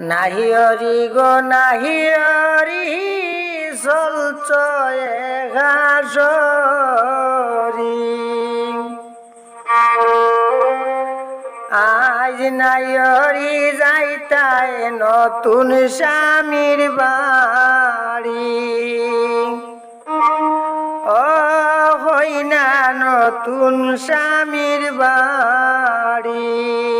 নাহি অরি গো, নাহি অরি চলছ এগারি আজ নাই অরি যাইতায় নতুন স্বামীর বাড়ি। ও হই না নতুন স্বামীর বাড়ি।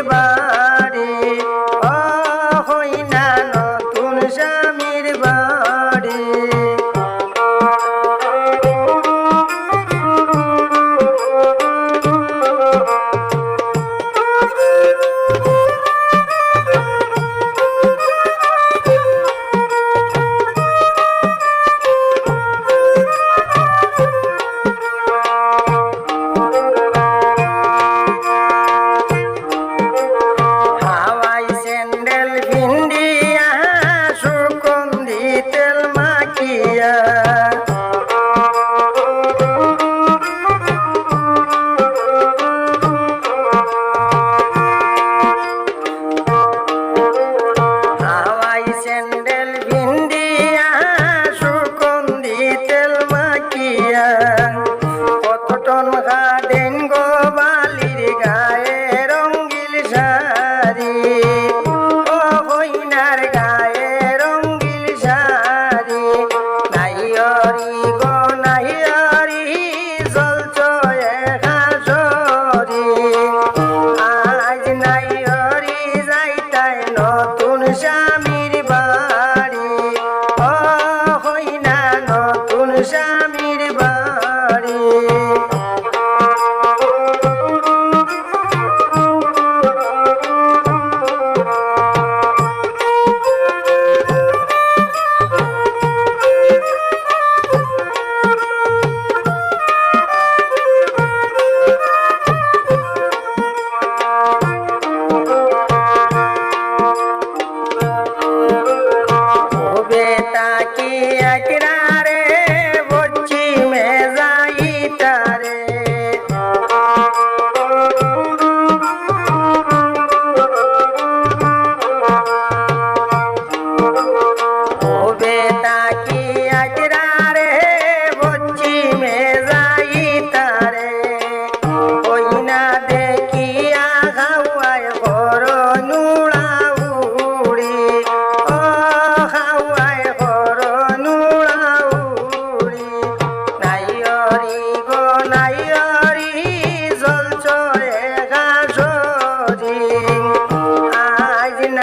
Pues ya.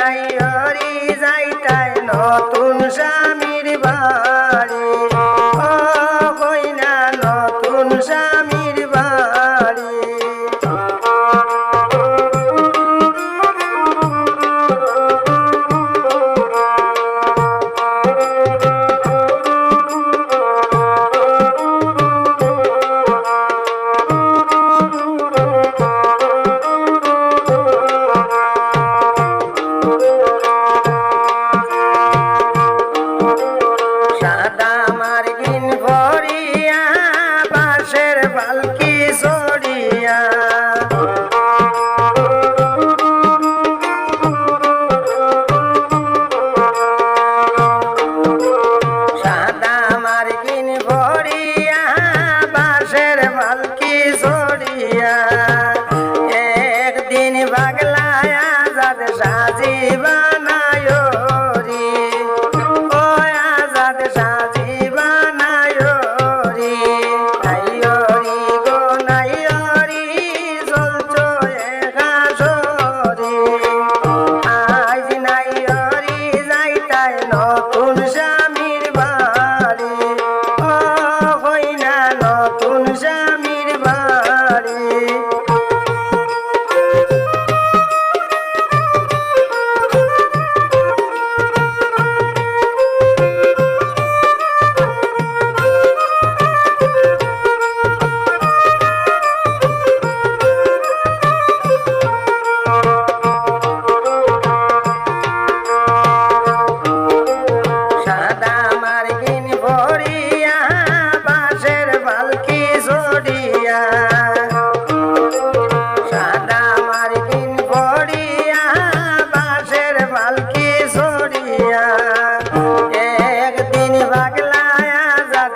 যাই হরি নতুন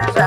Father.